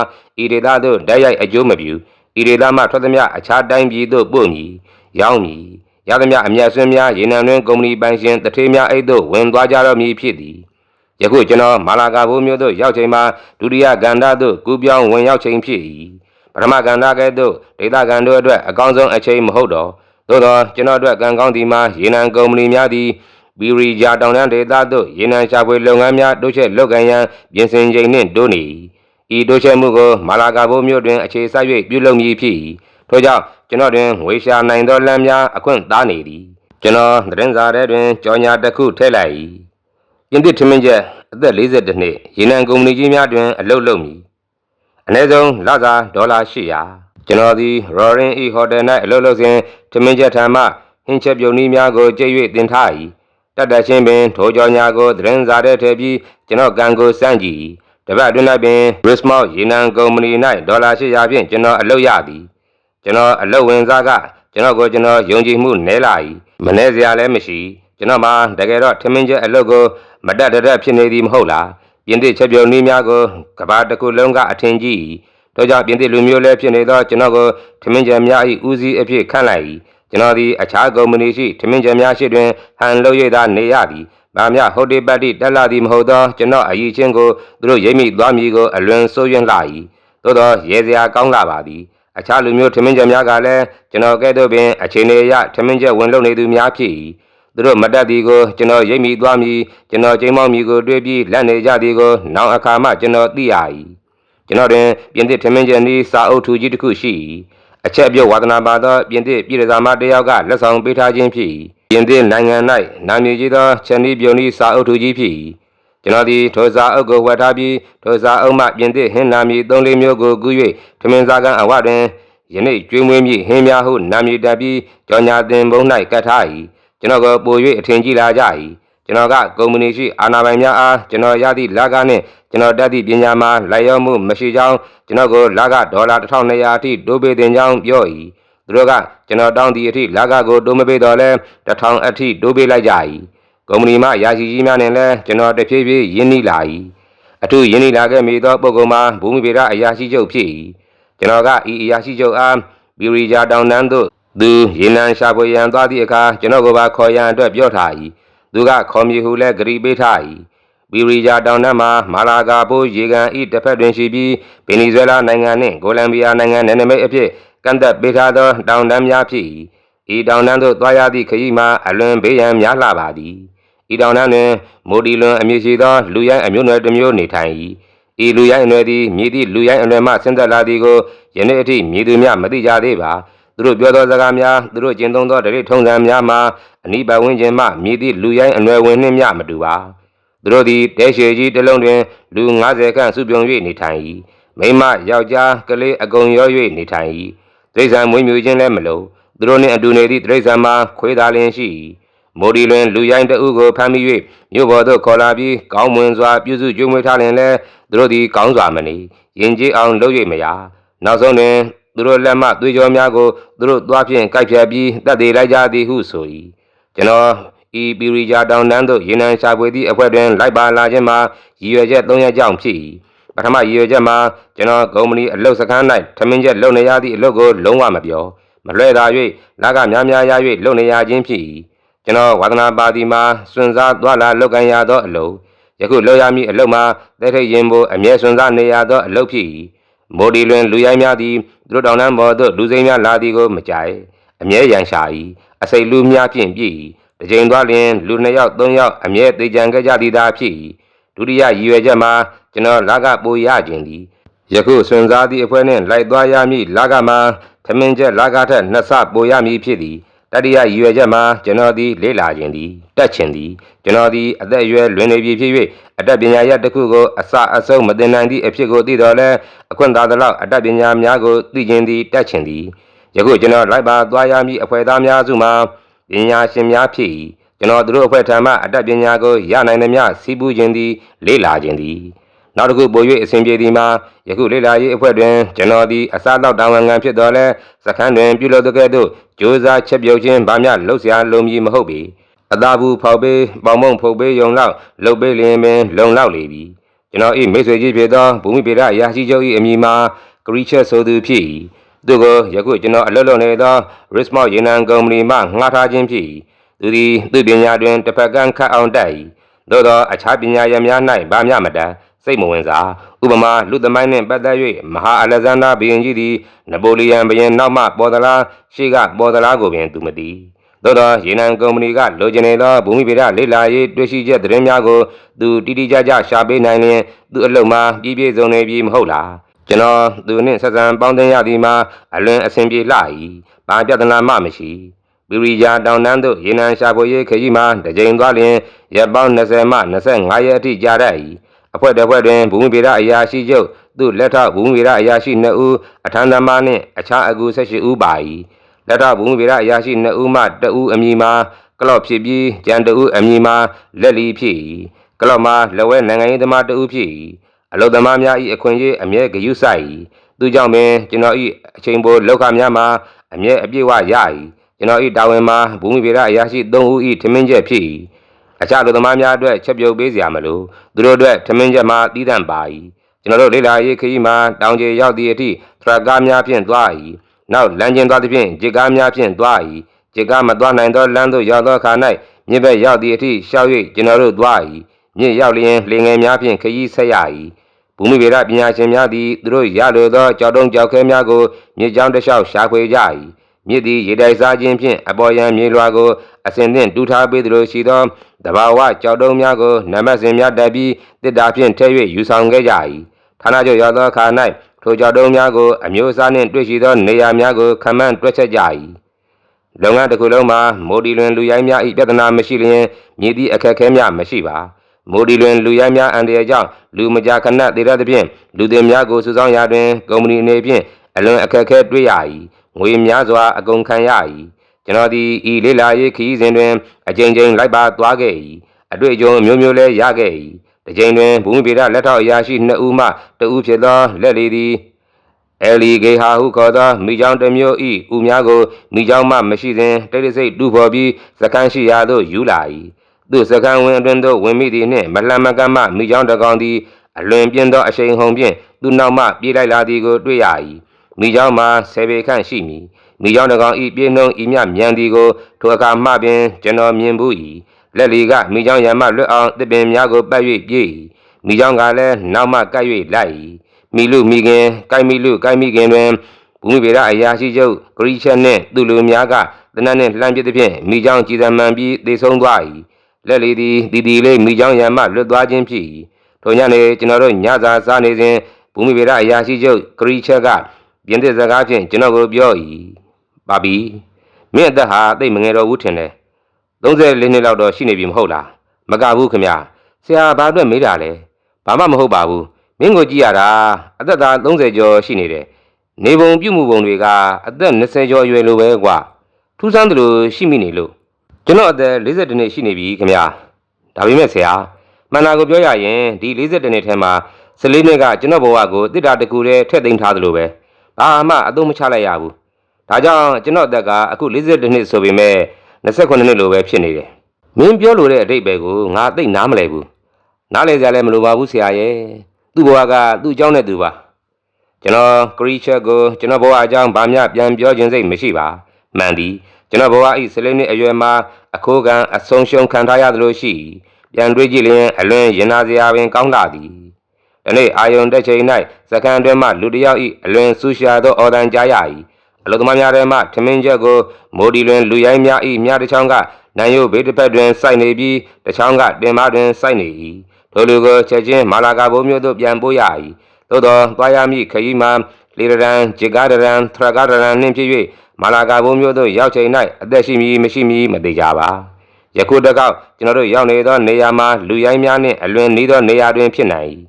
ဤဒေသသို့ဓာတ်ရိုက်အကျိုးမပြု။ဤဒေသမှထွက်သမျှအခြားတိုင်းပြည်သို့ပို့မည်။ရောင်းမည်။ရသမျှအမျက်ဆွင်းများရေနံတွင်ကုမ္ပဏီပိုင်ရှင်တထေးများအိတ်သို့ဝင်သွားကြတော့မည်ဖြစ်သည်။ယခုကျွန်တော်မာလာကာဘိုးမျိုးသို့ရောက်ချိန်မှာဒုတိယကန္တာသို့ကူးပြောင်းဝင်ရောက်ချိန်ဖြစ်၏။ပထမကန္တာကဲ့သို့ဒေသခံတို့အတွက်အကောင်းဆုံးအချိန်မဟုတ်တော့သို့သောကျွန်တော်အတွက်ကံကောင်းဒီမှာရေနံကုမ္ပဏီများသည် ဘီရီဂျာတောင်တန်းဒေသသို့ရေနံရှာဖွေလုပ်ငန်းများတိုးချဲ့လုပ်ကိုင်ရန်ပြင်ဆင်ချိန်နှင့်တိုးနေ၏ဤတိုးချဲ့မှုကိုမာလာကာဘိုးမြို့တွင်အခြေစိုက်၍ပြုလုပ်မည်ဖြစ်၏ထို့ကြောင့်ကျွန်တော်တွင်ငွေရှာနိုင်သောလမ်းများအခွင့်သားနေသည်ကျွန်တော်သတင်းစာထဲတွင်ကြော်ညာတစ်ခုထည့်လိုက်၏ပြင်သစ်ထမင်းချက်အသက်42နှစ်ရေနံကုမ္ပဏီကြီးများတွင်အလုပ်လုပ်မည်အနည်းဆုံးလစာဒေါ်လာ800ကျွန်တော်သည်ရော်ရင်ဤဟိုတယ်၌အလုပ်လုပ်စဉ်ထမင်းချက်ထံမှဟင်းချက်ပြုံနည်းများကိုကြိတ်၍တင်ထား၏ တတ်တတ်ချင်းပင်ထိုကြောညာကိုသတင်းစာထဲထည့်ပြီးကျွန်တော်ကံကိုစမ်းကြည့်တပတ်အတွင်း၌ပင် Rismount ရေနံကုမ္ပဏီ၌ဒေါ်လာ800ဖြင့်ကျွန်တော်အလုပ်ရသည်ကျွန်တော်အလုပ်ဝင်စားကကျွန်တော်ကိုကျွန်တော်ယုံကြည်မှုနည်းလာ၏မနှဲစရာလည်းမရှိကျွန်တော်မှတကယ်တော့ထမင်းချက်အလုပ်ကိုမတတ်တတ်ဖြစ်နေသည်မဟုတ်လားပြင်သစ်ချက်ပြုံနည်းများကိုကဘာတစ်ခုလုံးကအထင်ကြီး၏တို့ကြောင့်ပြင်သစ်လူမျိုးလည်းဖြစ်နေသောကျွန်တော်ကိုထမင်းကြံများ၏ဦးစီးအဖြစ်ခန့်လိုက်၏ ကျွန်တော်သည်အခြားကုမ္ပဏီရှိထမင်းချက်များရှိတွင်ဟန်လုပ်ရသာနေရသည်။ဗာမြဟုတ်ဒီပတ်တိတက်လာသည်မဟုတ်သောကျွန်တော်အယီချင်းကိုသူတို့ရိပ်မိသွားမည်ကိုအလွန်စိုးရွံ့လှ၏။သို့သောရေစရာကောင်းလာပါသည်။အခြားလူမျိုးထမင်းချက်များကလည်းကျွန်တော်ကဲ့သို့ပင်အခြေအနေအရထမင်းချက်ဝင်လုပ်နေသူများဖြစ်၏။သူတို့မတက်သည်ကိုကျွန်တော်ရိပ်မိသွားမည်ကျွန်တော်ချိန်မောက်မည်ကိုတွေးပြီးလက်နေကြသည်ကိုနောက်အခါမှကျွန်တော်သိရ၏။ကျွန်တော်တွင်ပြင်သစ်ထမင်းချက်ဤစာအုပ်ထူကြီးတစ်ခုရှိ၏။ အချက်ပြုတ်ဝါသနာပါသောပြင်သစ်ပြည်တော်သားတစ်ယောက်ကလက်ဆောင်ပေးထားခြင်းဖြစ်၏။ပြင်သစ်နိုင်ငံ၌နာမည်ကြီးသောချန်နီပြုံဤစာအုပ်ထူကြီးဖြစ်၏။ကျွန်တော်သည်ထိုစာအုပ်ကိုဝယ်ထားပြီးထိုစာအုပ်မှပြင်သစ်ဟင်းနာမည်၃လေးမျိုးကိုကူး၍ထမင်းစားကန်အဝတွင်ယနေ့ကျွေးမွေးမည့်ဟင်းများဟုနာမည်တက်ပြီးကြော်ညာတင်ပုံ၌ကတ်ထား၏ကျွန်တော်ကပို၍အထင်ကြီးလာကြ၏ ကျွန်တော်ကကုမ္ပဏီရှိအာဏာပိုင်များအားကျွန်တော်ရသည့်လာကနှင့်ကျွန်တော်တက်သည့်ပညာမှာလိုက်ရောက်မှုမရှိကြောင်းကျွန်တော်ကိုလာကဒေါ်လာ1200အထိတိုးပေးတင်ကြောင်းပြော၏သူတို့ကကျွန်တော်တောင်းသည့်အထိလာကကိုတိုးမပေးတော့လဲ1000အထိတိုးပေးလိုက်ကြ၏ကုမ္ပဏီမှရာရှိကြီးများနဲ့လည်းကျွန်တော်တဖြည်းဖြည်းရင်းနှီးလာ၏အထူးရင်းနှီးလာခဲ့မိသောပုဂ္ဂိုလ်မှာဘူမိဗေဒအရာရှိချုပ်ဖြစ်၏ကျွန်တော်ကဤအရာရှိချုပ်အားဘီရီဂျာတောင်တန်းသို့သူရေနံရှာဖွေရန်သွားသည့်အခါကျွန်တော်ကိုပါခေါ်ရန်အတွက်ပြောထား၏ သူကခေါ်မည်ဟုလည်းဂရီပေးထား၏ဘီရီဂျာတောင်တန်းမှာမာလာဂါပိုးရေကန်ဤတစ်ဖက်တွင်ရှိပြီးဗင်နီဇွဲလားနိုင်ငံနှင့်ကိုလံဘီယာနိုင်ငံနယ်နိမိတ်အဖြစ်ကန့်သက်ပေးထားသောတောင်တန်းများဖြစ်၏ဤတောင်တန်းသို့သွားရသည့်ခရီးမှာအလွန်ဘေးရန်များလှပါသည်ဤတောင်တန်းတွင်မိုဒီလွန်အမည်ရှိသောလူရိုင်းအမျိုးနွယ်တစ်မျိုးနေထိုင်၏ဤလူရိုင်းအနွယ်သည်မြည်သည့်လူရိုင်းအနွယ်မှဆင်းသက်လာသည်ကိုယနေ့အထိမြည်သူများမသိကြသေးပါ သူတို့ပြောသောစကားများသူတို့ကျင့်သုံးသောဓလေ့ထုံးစံများမှာအနိဗ္ဗာန်ဝင်ခြင်းမှမြည်သည့်လူရိုင်းအနွယ်ဝင်နှင့်မျှမတူပါသူတို့သည်တဲရှည်ကြီးတစ်လုံးတွင်လူ90ခန့်စုပြုံ၍နေထိုင်၏မိန်းမယောက်ျားကလေးအကုန်ရော၍နေထိုင်၏တိရစ္ဆာန်မွေးမြူခြင်းလည်းမလိုသူတို့နှင့်အတူနေသည့်တိရစ္ဆာန်မှာခွေးသားလင်းရှိ၏မိုဒီလွင်လူရိုင်းတအုပ်ကိုဖမ်းမိ၍မြို့ပေါ်သို့ခေါ်လာပြီးကောင်းမွန်စွာပြုစုကျွေးမွေးထားလျင်လည်းသူတို့သည်ကောင်းစွာမနေရင်ကျေးအောင်လုပ်၍မရနောက်ဆုံးတွင် သူတို့လက်မှသွေးကြောများကိုသူတို့သွားဖြင့်ကိုက်ဖြတ်ပြီးတပ်သေးလိုက်ကြသည်ဟုဆို၏ကျွန်တော်ဤပီရီဂျာတောင်တန်းသို့ရေနံရှာဖွေသည့်အဖွဲ့တွင်လိုက်ပါလာခြင်းမှာရည်ရွယ်ချက်၃ရက်ကြောင့်ဖြစ်၏ပထမရည်ရွယ်ချက်မှာကျွန်တော်ကုမ္ပဏီအလုပ်စခန်း၌ထမင်းချက်လုပ်နေရသည့်အလုပ်ကိုလုံးဝမပြောမလွဲသာ၍လကများများရ၍လုပ်နေရခြင်းဖြစ်၏ကျွန်တော်ဝါသနာပါတီမှာစွန့်စားသွားလာလုပ်ကိုင်ရသောအလုပ်ယခုလုပ်ရမည့်အလုပ်မှာတဲ့ထိတ်ရင်ဖို့အမြဲစွန့်စားနေရသောအလုပ်ဖြစ်၏ မိုဒီလွင်လူရိုင်းများသည်သူတို့တောင်တန်းပေါ်သို့လူစိမ်းများလာသည်ကိုမကြိုက်အမြဲရန်ရှာ၏အစိတ်လူများဖြင့်ပြည့်၏တစ်ချိန်သွားလျင်လူနှစ်ယောက်သုံးယောက်အမြဲတေကြံခဲ့ကြသည်သာဖြစ်၏ဒုတိယရည်ရွယ်ချက်မှာကျွန်တော်လာကပိုရခြင်းသည်ယခုစွန့်စားသည့်အဖွဲ့နှင့်လိုက်သွားရမည့်လာကမှာသမင်ချက်လာကထက်နှစ်ဆပိုရမည်ဖြစ်သည် တတိယရည်ရွယ်ချက်မှာကျွန်တော်သည်လေ့လာခြင်းသည်တက်ခြင်းသည်ကျွန်တော်သည်အသက်အရွယ်လွန်နေပြီဖြစ်၍အတတ်ပညာရပ်တစ်ခုကိုအစအဆုံးမတင်နိုင်သည့်အဖြစ်ကိုသိတော်လဲအခွင့်သာသလောက်အတတ်ပညာများကိုသိခြင်းသည်တက်ခြင်းသည်ယခုကျွန်တော်လိုက်ပါသွားရမည့်အဖွဲ့သားများစုမှာပညာရှင်များဖြစ်၏ကျွန်တော်တို့အဖွဲ့ထံမှအတတ်ပညာကိုရနိုင်သမျှစီးပူးခြင်းသည်လေ့လာခြင်းသည် နောက်တစ်ခုပို၍အစဉ်ပြေသည်မှာယခုလေ့လာရေးအဖွဲ့တွင်ကျွန်တော်သည်အစားအသောက်တာဝန်ခံဖြစ်တော်လဲစခန်းတွင်ပြုလုပ်တဲ့ကဲ့သို့ကြိုးစားချက်ပြုတ်ခြင်းဗာမျှလှုပ်ရှားလုံးမည်မဟုတ်ပေအသာဘူးဖောက်ပေးပေါင်မုံဖုတ်ပေးယုံလောက်လှုပ်ပေးလျင်ပင်လုံလောက်လေပြီကျွန်တော်ဤမိတ်ဆွေကြီးဖြစ်သောဘူမိပေရအရာရှိချုပ်၏အမည်မှာကရီချက်ဆိုသူဖြစ်၏သူကိုယခုကျွန်တော်အလွတ်လွတ်နေသော Rismore ရေနံကုမ္ပဏီမှငှားထားခြင်းဖြစ်၏သူသည်သူပညာတွင်တစ်ဖက်ကန်းခတ်အောင်တက်၏သို့သောအခြားပညာရပ်များ၌ဗာမျှမတန် စိတ်မဝင်စားဥပမာလူသမိုင်းနှင့်ပတ်သက်၍မဟာအလက်ဇန္ဒာဘုရင်ကြီးသည်နပိုလီယံဘုရင်နောက်မှပေါ်သလားရှေ့ကပေါ်သလားကိုပင်သူမသိသို့သောရေနံကုမ္ပဏီကလိုချင်နေသောဘူမိဗေဒလေ့လာရေးတွေ့ရှိချက်သတင်းများကိုသူတိတိကျကျရှာပေးနိုင်လျင်သူအလုပ်မှာပြည့်ပြည့်စုံနေပြီမဟုတ်လားကျွန်တော်သူနှင့်ဆက်ဆံပေါင်းသင်းရသည်မှာအလွန်အဆင်ပြေလှ၏ဘာပြဿနာမှမရှိပီရီယာတောင်တန်းသို့ရေနံရှာဖွေရေးခရီးမှာတစ်ကြိမ်သွားလျင်ရက်ပေါင်း20မှ25ရက်အထိကြာတတ်၏ အဖွဲ့တစ်ဖွဲ့တွင်ဘူမိဗေဒအရာရှိချုပ်သူလက်ထောက်ဘူမိဗေဒအရာရှိ2ဦးအထမ်းသမားနှင့်အခြားအကူ18ဦးပါ၏လက်ထောက်ဘူမိဗေဒအရာရှိ2ဦးမှ2ဦးအမည်မှာကလော့ဖြစ်ပြီးကျန်2ဦးအမည်မှာလက်လီဖြစ်၏ကလော့မှာလက်ဝဲနိုင်ငံရေးသမား2ဦးဖြစ်၏အလုသမားများ၏အခွင့်အရေးအမြဲဂရုစိုက်၏သူကြောင့်ပင်ကျွန်တော်၏အချိန်ပိုလောက်ခများမှာအမြဲအပြည့်ဝရ၏ကျွန်တော်၏တာဝန်မှာဘူမိဗေဒအရာရှိ3ဦး၏ထမင်းချက်ဖြစ်၏ အခြားလူသမားများအတွက်ချက်ပြုတ်ပေးစရာမလိုသူတို့အတွက်ထမင်းချက်မှာတီးတန့်ပါ၏ကျွန်တော်တို့လေလာရေးခရီးမှာတောင်ကျေရောက်သည့်အထိထရက်ကားများဖြင့်သွား၏နောက်လမ်းကျဉ်သွားသဖြင့်ဂျစ်ကားများဖြင့်သွား၏จิกမသွားနိုင်သောလမ်းသို့ရောက်သောအခါ၌မြစ်ဘက်ရောက်သည့်အထိရှောက်၍ကျွန်တော်တို့သွား၏မြစ်ရောက်လျင်လေငယ်များဖြင့်ခရီးဆက်ရ၏ဘူမိဗေဒပညာရှင်များသည်သူတို့ရလိုသောကြောက်တုံးကြောက်ခဲများကိုမြစ်ကြောင်းတစ်လျှောက်ရှာဖွေကြ၏ မြစ်သည်ရေတိုက်စားခြင်းဖြင့်အပေါ်ယံမြေလွှာကိုအစဉ်သင့်တူထားပေးသလိုရှိသောတဘာဝကြောက်တုံးများကိုနမစင်များတက်ပြီးတစ်တာဖြင့်ထဲ၍ယူဆောင်ခဲ့ကြ၏ဌာနချုပ်ရောက်သောအခါ၌ထိုကြောက်တုံးများကိုအမျိုးအစားနှင့်တွေ့ရှိသောနေရာများကိုခန့်မှန်းတွက်ချက်ကြ၏လုပ်ငန်းတစ်ခုလုံးမှာမိုဒီလွင်လူရိုင်းများ၏ပြဿနာမရှိလျင်မြည်သည့်အခက်အခဲများမရှိပါမိုဒီလွင်လူရိုင်းများအန်တရာယ်ကြောင့်လူမကြာခဏတည်ရသဖြင့်လူတွေများကိုစုဆောင်းရာတွင်ကုမ္ပဏီအနေဖြင့်အလွန်အခက်အခဲတွေ့ရ၏ ငွေများစွာအကုန်ခံရ၏ကျွန်တော်သည်ဤလေးလာရေးခရီးစဉ်တွင်အကြိမ်ကြိမ်လိုက်ပါသွားခဲ့၏အတွေ့အကြုံမျိုးမျိုးလည်းရခဲ့၏တစ်ကြိမ်တွင်ဘူမိဗေဒလက်ထောက်အရာရှိ2ဦးမှတဦးဖြစ်သောလက်လီသည်အဲလီဂေဟာဟုခေါ်သောမိချောင်းတစ်မျိုးဤဥများကိုမိချောင်းမှမရှိစဉ်တိတ်တဆိတ်တူဖော်ပြီးစကန်းရှိရာသို့ယူလာ၏သူစကန်းဝင်အတွင်းသို့ဝင်မိသည်နှင့်မလှမ်းမကမ်းမှမိချောင်းတစ်ကောင်သည်အလွန်ပြင်းသောအရှိန်ဟုန်ဖြင့်သူ့နောက်မှပြေးလိုက်လာသည်ကိုတွေ့ရ၏ မိချောင်းမှာဆယ်ပေခန့်ရှိမည်မိချောင်းတစ်ကောင်ဤပြေးနှုံဤမြမြန်သည်ကိုထိုအခါမှပင်ကျွန်တော်မြင်ဘူး၏လက်လီကမိချောင်းရံမှလွတ်အောင်တစ်ပင်များကိုပတ်၍ပြေး၏မိချောင်းကလည်းနောက်မှကပ်၍လိုက်၏မိလူမိခင်ကိုက်မိလူကိုက်မိခင်တွင်ဘူမိဗေဒအရာရှိချုပ်ဂရိချက်နှင့်သူလူများကတနတ်နှင့်လှမ်းပစ်သည်ဖြင့်မိချောင်းကြည်သံမှန်ပြီးသေဆုံးသွား၏လက်လီသည်တီတီလေးမိချောင်းရံမှလွတ်သွားခြင်းဖြစ်၏ထိုညနေကျွန်တော်တို့ညစာစားနေစဉ်ဘူမိဗေဒအရာရှိချုပ်ဂရိချက်က ပြင်သစ်စကားဖြင့်ကျွန်တော်ကိုပြော၏ပါပြီမင်းအသက်ဟာသိပ်မငယ်တော့ဘူးထင်တယ်34နှစ်လောက်တော့ရှိနေပြီမဟုတ်လားမကဘူးခမဆရာဘာအတွက်မေးတာလဲဘာမှမဟုတ်ပါဘူးမင်းကိုကြည့်ရတာအသက်သား30ကျော်ရှိနေတယ်နေပုံပြုမှုပုံတွေကအသက်20ကျော်အရွယ်လိုပဲကွာထူးဆန်းတယ်လို့ရှိမိနေလို့ကျွန်တော်အသက်42နှစ်ရှိနေပြီခမဒါပေမဲ့ဆရာမှန်တာကိုပြောရရင်ဒီ42နှစ်ထဲမှာ14နှစ်ကကျွန်တော်ဘဝကိုတစ်တာတကူတည်းထည့်သိမ်းထားသလိုပဲ ဘာမှအသုံးမချလိုက်ရဘူးဒါကြောင့်ကျွန်တော်အသက်ကအခု42နှစ်ဆိုပေမဲ့28နှစ်လိုပဲဖြစ်နေတယ်မင်းပြောလို့တဲ့အတိတ်ပဲကိုငါသိနားမလဲဘူးနားလဲစရာလည်းမလိုပါဘူးဆရာရဲ့သူ့ဘဝကသူ့အကြောင်းနဲ့သူပါကျွန်တော်ခရီးချက်ကိုကျွန်တော်ဘဝအကြောင်းဗာမျှပြန်ပြောခြင်းစိတ်မရှိပါမှန်သည်ကျွန်တော်ဘဝဤ14နှစ်အရွယ်မှာအခိုးခံအဆုံးရှုံးခံထားရသလိုရှိ ပြန်တွေးကြည့်လျင်အလွန်ရင်နာစရာပင်ကောင်းလာသည် ဒီနေ့အာယုန်တက်ချိန်၌စကန်အတွင်းမှလူတစ်ယောက်ဤအလွန်ဆူရှာသောအော်တန်ကြားရ၏အလုသမားများထဲမှထမင်းချက်ကိုမိုဒီလွင်လူရိုင်းများဤမြတစ်ချောင်းကနန်ယိုဘေးတစ်ဖက်တွင်စိုက်နေပြီးတစ်ချောင်းကတင်မတွင်စိုက်နေ၏ထိုလူကိုချက်ချင်းမာလာကာဘိုးမျိုးသို့ပြန်ပို့ရ၏သို့သောသွားရမည့်ခရီးမှာလေရန်ဂျေကာရန်ထရကာရန်နှင့်ဖြစ်၍မာလာကာဘိုးမျိုးသို့ရောက်ချိန်၌အသက်ရှိမည်မရှိမည်မသိကြပါယခုတစ်ခေါက်ကျွန်တော်တို့ရောက်နေသောနေရာမှာလူရိုင်းများနှင့်အလွန်နီးသောနေရာတွင်ဖြစ်နိုင်၏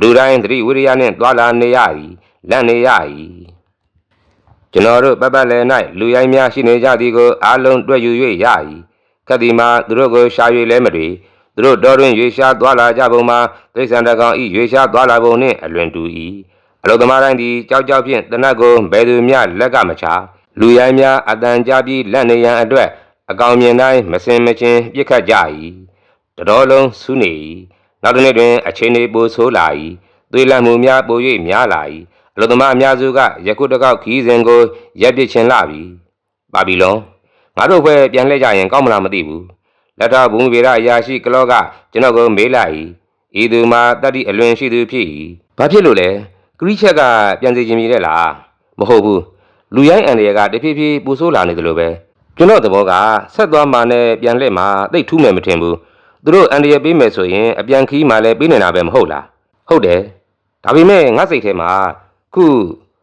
လူတိုင်းသတိဝိရိယနှင့်သွာလာနေရ၏လန့်နေရ၏ကျွန်တော်တို့ပတ်ပတ်လည်၌လူရိုင်းများရှိနေကြသည်ကိုအားလုံးတွေ့ယူ၍ရ၏ခက်ဒီမှာသူတို့ကိုရှာ၍လဲမတွေ့သူတို့တော်တွင်ရွေရှားသွာလာကြပုံမှာတိရစ္ဆာန်တကောင်ဤရွေရှားသွာလာပုံနှင့်အလွန်တူ၏အလုသမားတိုင်းသည်ကြောက်ကြောက်ဖြင့်တနတ်ကိုဘယ်သူမျှလက်ကမချလူရိုင်းများအတန်ကြပြီးလက်နေရန်အတွက်အကောင်မြင်တိုင်းမစင်မချင်းပြစ်ခတ်ကြ၏တတော်လုံးဆူးနေ၏ နောက်တစ်နေ့တွင်အချိန်လေးပိုဆိုးလာ၏သွေးလန့်မှုများပို၍များလာ၏အလုသမားအများစုကယခုတစ်ခေါက်ခီးစဉ်ကိုရက်ပစ်ခြင်းလာပြီပါပြီလုံးငါတို့ဘက်ပြန်လှည့်ကြရင်ကောင်းမလားမသိဘူးလက်ထောက်ဘုံဗေဒအရာရှိကလောကကျွန်တော်ကိုမေးလိုက်ဤသူမှာတတ္တိအလွန်ရှိသူဖြစ်၏ဘာဖြစ်လို့လဲခရီးချက်ကပြန်စီခြင်းမြည်တဲ့လားမဟုတ်ဘူးလူရိုင်းအန်တွေကတဖြည်းဖြည်းပူဆိုးလာနေတယ်လို့ပဲကျွန်တော်သဘောကဆက်သွားမှနဲ့ပြန်လှည့်မှသိပ်ထူးမယ်မထင်ဘူး သူတို့အန်ရပေးမယ်ဆိုရင်အပြန်ခီးမှလည်းပေးနေတာပဲမဟုတ်လားဟုတ်တယ်ဒါပေမဲ့ငါစိတ်ထဲမှာခု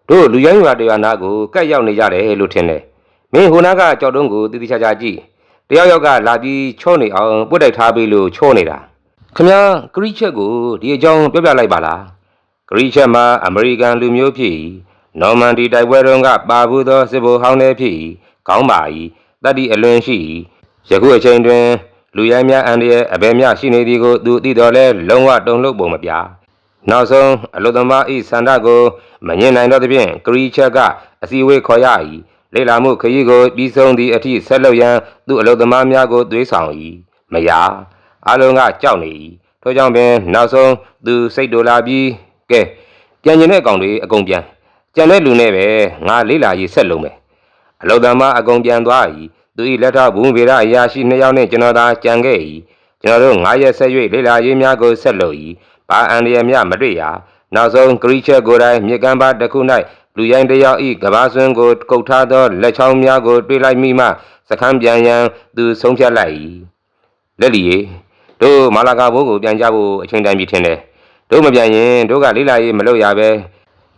တို့လူရိုင်းရွာတရားနာကိုကတ်ရောက်နေကြတယ်လို့ထင်တယ်မင်းဟိုနာကကြောက်တုံးကိုတည်တည်ချာချာကြည့်တယောက်ယောက်ကလာပြီးချောနေအောင်ပွတ်တိုက်ထားပြီးလို့ချောနေတာခမည်းခရီးချက်ကိုဒီအကြောင်းပြောပြလိုက်ပါလားခရီးချက်မှာအမေရိကန်လူမျိုးဖြစ်၏နော်မန်ဒီတိုက်ပွဲတုန်းကပါဘူးသောစစ်ဗိုလ်ဟောင်းလည်းဖြစ်၏ခေါင်းပါ၏တတ္တိအလွန်ရှိ၏ယခုအချိန်တွင် လူရိုင်းများအန်ဒီရဲ့အဘယ်များရှိနေသည်ကိုသူသိတော်လဲလုံးဝတုံ့လှုပ်ပုံမပြနောက်ဆုံးအလုသမားဤဆန္ဒကိုမငြင်းနိုင်တော့သဖြင့်ခရီးချက်ကအစည်းအဝေးခေါ်ရ၏လေလာမှုခရီးကိုပြီးဆုံးသည့်အထိဆက်လုပ်ရန်သူအလုသမားများကိုသွေးဆောင်၏မယားအလုံးကကြောက်နေ၏ထို့ကြောင့်ပင်နောက်ဆုံးသူစိတ်တူလာပြီးကဲပြန်ကျင်တဲ့ကောင်တွေအကုန်ပြန်ကြံတဲ့လူနဲ့ပဲငါလေးလာရေးဆက်လုံးမယ်အလုသမားအကုန်ပြန်သွား၏ သူသူ၏လက်ထောက်ဘူမိဗေဒအရာရှိနှစ်ယောက်နှင့်ကျွန်တော်သာကြံခဲ့၏ကျွန်တော်တို့9ရက်ဆက်၍လေ့လာရေးများကိုဆက်လုပ်၏ဘာအန်ဒီယမျှမတွေ့ရနောက်ဆုံးကရီချက်ကိုယ်တိုင်မြေကမ်းပါတစ်ခု၌လူရိုင်းတစ်ယောက်၏ကဘာဆွန်းကိုကုတ်ထားသောလက်ချောင်းများကိုတွေ့လိုက်မိမှစခန်းပြန်ရန်သူဆုံးဖြတ်လိုက်၏လက်လီရေတို့မာလာကာဘိုးကိုပြန်ကြဖို့အချိန်တန်ပြီထင်တယ်တို့မပြန်ရင်တို့ကလေ့လာရေးမလုပ်ရပဲ